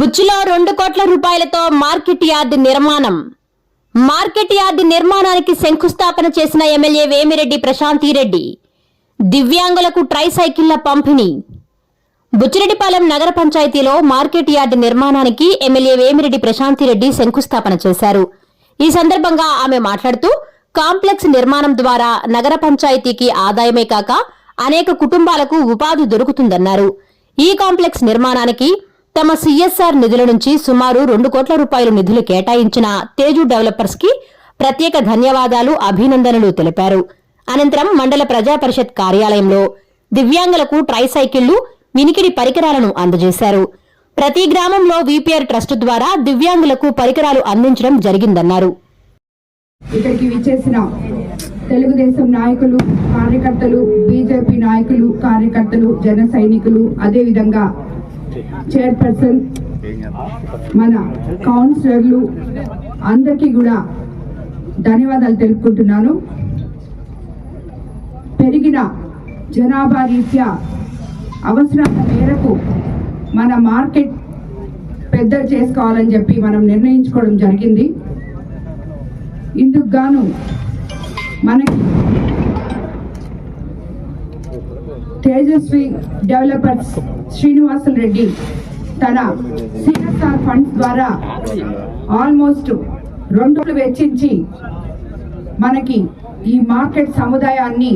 బుచ్చిలో రెండు కోట్ల రూపాయలతో మార్కెట్ యార్డ్ నిర్మాణం. మార్కెట్ యార్డ్ నిర్మాణానికి శంకుస్థాపన చేసిన ఎమ్మెల్యే వేమిరెడ్డి ప్రశాంతిరెడ్డి. దివ్యాంగులకు ట్రైసైకిళ్ళ పంపిణీ. బుచ్చిరెడ్డిపాలెం నగర పంచాయతీలో మార్కెట్ యార్డ్ నిర్మాణానికి ఎమ్మెల్యే వేమిరెడ్డి ప్రశాంతిరెడ్డి శంకుస్థాపన చేశారు. ఈ సందర్భంగా ఆమె మాట్లాడుతూ కాంప్లెక్స్ నిర్మాణం ద్వారా నగర పంచాయతీకి ఆదాయమే కాక అనేక కుటుంబాలకు ఉపాధి దొరుకుతుందన్నారు. ఈ కాంప్లెక్స్ నిర్మాణానికి తమ సిఎస్ఆర్ నిధుల నుంచి సుమారు రెండు కోట్ల రూపాయలు నిధులు కేటాయించిన తేజు డెవలపర్స్కి ప్రత్యేక ధన్యవాదాలు అభినందనలు తెలిపారు. అనంతరం మండల ప్రజా పరిషత్ కార్యాలయంలో దివ్యాంగులకు ట్రై సైకిళ్ళు వినికిడి పరికరాలను అందజేశారు. ప్రతి గ్రామంలో విపిఆర్ ట్రస్ట్ ద్వారా దివ్యాంగులకు పరికరాలు అందించడం జరిగిందన్నారు. ఇక్కడికి విచ్చేసిన తెలుగుదేశం నాయకులు కార్యకర్తలు బీజేపీ నాయకులు కార్యకర్తలు జన సైనికులు అదేవిధంగా చైర్పర్సన్ మన కౌన్సిలర్లు అందరికీ కూడా ధన్యవాదాలు తెలుపుకుంటున్నాను. పెరిగిన జనాభా రీత్యా అవసరాల మేరకు మన మార్కెట్ పెద్ద చేసుకోవాలని చెప్పి మనం నిర్ణయించుకోవడం జరిగింది. ఇందుకు గాను మనకి తేజస్వి డెవలపర్స్ శ్రీనివాసులు రెడ్డి తన సిఎస్ఆర్ ఫండ్స్ ద్వారా ఆల్మోస్ట్ రెండు వెచ్చించి మనకి ఈ మార్కెట్ సముదాయాన్ని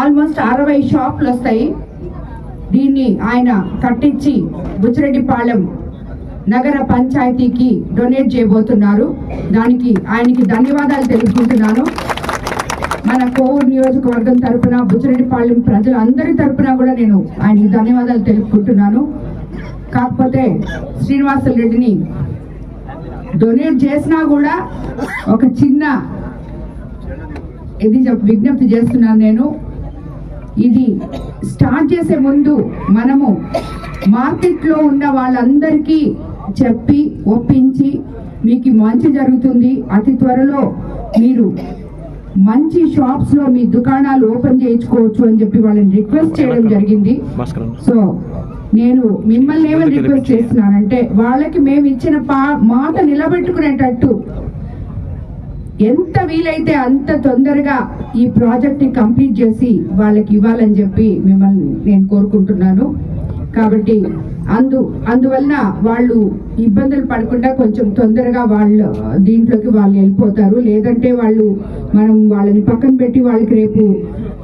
ఆల్మోస్ట్ అరవై షాపులు వస్తాయి. దీన్ని ఆయన కట్టించి బుచ్చిరెడ్డిపాలెం నగర పంచాయతీకి డొనేట్ చేయబోతున్నారు. దానికి ఆయనకి ధన్యవాదాలు తెలుపుకుంటున్నాను. మన కోవూరు నియోజకవర్గం తరపున బుచ్చిరెడ్డిపాలెం ప్రజలందరి తరపున కూడా నేను ఆయనకి ధన్యవాదాలు తెలుపుకుంటున్నాను. కాకపోతే శ్రీనివాసులు రెడ్డిని డొనేట్ చేసినా కూడా ఒక చిన్న ఇది విజ్ఞప్తి చేస్తున్నాను నేను. ఇది స్టార్ట్ చేసే ముందు మనము మార్కెట్లో ఉన్న వాళ్ళందరికీ చెప్పి ఒప్పించి మీకు మంచి జరుగుతుంది. అతి త్వరలో మీరు మంచి షాప్స్లో మీ దుకాణాలు ఓపెన్ చేయించుకోవచ్చు అని చెప్పి వాళ్ళని రిక్వెస్ట్ చేయడం జరిగింది. సో నేను మిమ్మల్ని ఏమని రిక్వెస్ట్ చేస్తున్నానంటే వాళ్ళకి మేము ఇచ్చిన పా- మాట నిలబెట్టుకునేటట్టు. ఎంత వీలైతే అంత తొందరగా ఈ ప్రాజెక్ట్ని కంప్లీట్ చేసి వాళ్ళకి ఇవ్వాలని చెప్పి మిమ్మల్ని నేను కోరుకుంటున్నాను. కాబట్టి అందు అందువలన వాళ్ళు ఇబ్బందులు పడకుండా కొంచెం తొందరగా వాళ్ళ దీంట్లోకి వాళ్ళు వెళ్ళిపోతారు. లేదంటే వాళ్ళు మనం వాళ్ళని పక్కన పెట్టి వాళ్ళకి రేపు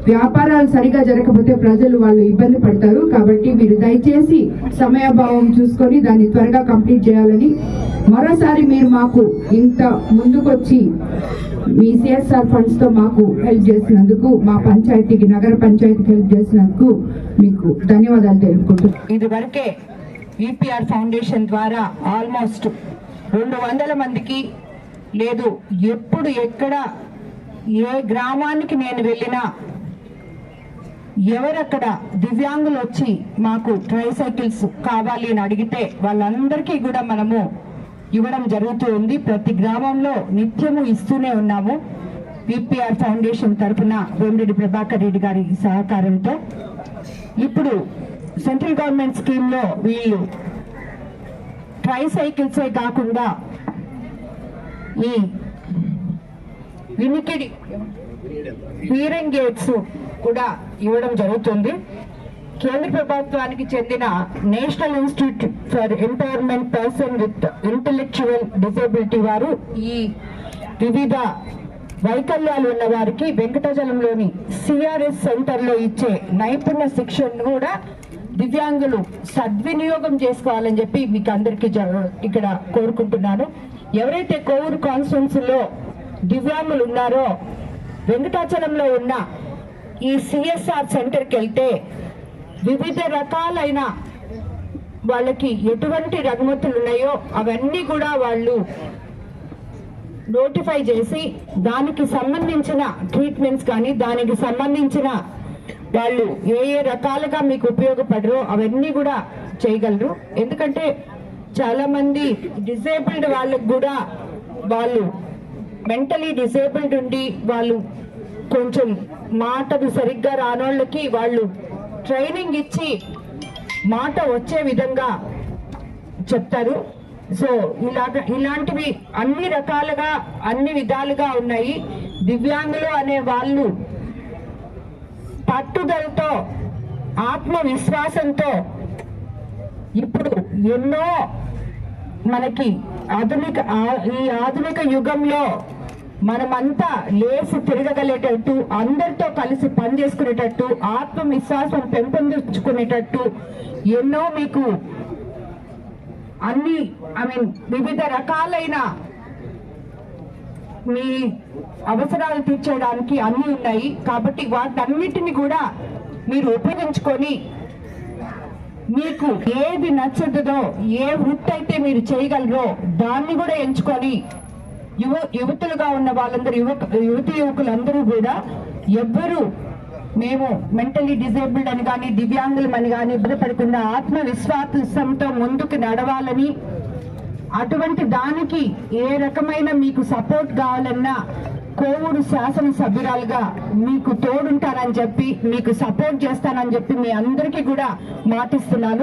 వ్యాపారాలు సరిగా జరగకపోతే ప్రజలు వాళ్ళు ఇబ్బంది పడతారు. కాబట్టి మీరు దయచేసి సమయాభావం చూసుకొని దాన్ని త్వరగా కంప్లీట్ చేయాలని మరోసారి మీరు మాకు ఇంత ముందుకొచ్చి మీ సిఎస్ఆర్ ఫండ్స్తో మాకు హెల్ప్ చేసినందుకు మా పంచాయతీకి నగర పంచాయతీకి హెల్ప్ చేసినందుకు మీకు ధన్యవాదాలు తెలుపుకుంటున్నాను. ఇది వరకే ఈపీఆర్ ఫౌండేషన్ ద్వారా ఆల్మోస్ట్ రెండు వందల మందికి లేదు ఎప్పుడు ఎక్కడ ఏ గ్రామానికి నేను వెళ్ళినా ఎవరక్కడ దివ్యాంగులు వచ్చి మాకు ట్రై సైకిల్స్ కావాలి అని అడిగితే వాళ్ళందరికీ కూడా మనము ఇవ్వడం జరుగుతూ ఉంది. ప్రతి గ్రామంలో నిత్యము ఇస్తూనే ఉన్నాము. విపిఆర్ ఫౌండేషన్ తరఫున వేమిరెడ్డి ప్రభాకర్ రెడ్డి గారి సహకారంతో. ఇప్పుడు సెంట్రల్ గవర్నమెంట్ స్కీమ్లో వీళ్ళు ట్రై సైకిల్సే కాకుండా ఈ వినికిడి హీరింగ్ గేట్స్ కూడా ఇవ్వడం జరుగుతుంది. కేంద్ర ప్రభుత్వానికి చెందిన national institute for empowerment person with intellectual disability వారు ఈ వివిధ వైకల్యాలు ఉన్న వారికి వెంకటాచలంలోని సిఆర్ఎస్ సెంటర్లో ఇచ్చే నైపుణ్య శిక్షణను కూడా దివ్యాంగులు సద్వినియోగం చేసుకోవాలని చెప్పి మీకు అందరికీ జ- ఇక్కడ కోరుకుంటున్నాను. ఎవరైతే కోవూరు కాన్స్టిట్యున్సీలో దివ్యాంగులు ఉన్నారో వెంకటాచలంలో ఉన్న ఈ సిఎస్ఆర్ సెంటర్కి వెళ్తే వివిధ రకాలైన వాళ్ళకి ఎటువంటి రగుమతులు ఉన్నాయో అవన్నీ కూడా వాళ్ళు నోటిఫై చేసి దానికి సంబంధించిన ట్రీట్మెంట్స్ కానీ దానికి సంబంధించిన వాళ్ళు ఏ ఏ రకాలుగా మీకు ఉపయోగపడరో అవన్నీ కూడా చేయగలరు. ఎందుకంటే చాలామంది డిసేబుల్డ్ వాళ్ళకు కూడా వాళ్ళు మెంటలీ డిసేబుల్డ్ ఉండి వాళ్ళు కొంచెం మాటలు సరిగ్గా రానోళ్ళకి వాళ్ళు ట్రైనింగ్ ఇచ్చి మాట వచ్చే విధంగా చెప్తారు. సో ఇలాగ ఇలాంటివి అన్ని రకాలుగా అన్ని విధాలుగా ఉన్నాయి. దివ్యాంగులు అనే వాళ్ళు పట్టుదలతో ఆత్మవిశ్వాసంతో ఇప్పుడు ఎన్నో మనకి ఆధునిక ఈ ఆధునిక యుగంలో మనమంతా లేచి తిరగగలేటట్టు అందరితో కలిసి పనిచేసుకునేటట్టు ఆత్మవిశ్వాసం పెంపొందించుకునేటట్టు ఎన్నో మీకు అన్ని ఐ మీన్ వివిధ రకాలైన మీ అవసరాలు తీర్చడానికి అన్ని ఉన్నాయి. కాబట్టి వాటన్నిటిని కూడా మీరు ఉపయోగించుకొని మీకు ఏది నచ్చుతుందో ఏ వృత్తి అయితే మీరు చేయగలరో దాన్ని కూడా ఎంచుకొని యువ యువతులుగా ఉన్న వాళ్ళందరూ యువక యువతి యువకులందరూ కూడా ఎవ్వరూ మేము మెంటలీ డిజేబుల్డ్ అని కానీ దివ్యాంగులం అని కానీ బాధపడకుండా ఆత్మవిశ్వాసంతో ముందుకు నడవాలని అటువంటి దానికి ఏ రకమైన మీకు సపోర్ట్ కావాలన్నా కోవూరు శాసనసభ్యురాలుగా మీకు తోడుంటానని చెప్పి మీకు సపోర్ట్ చేస్తానని చెప్పి మీ అందరికీ కూడా మాటిస్తున్నాను.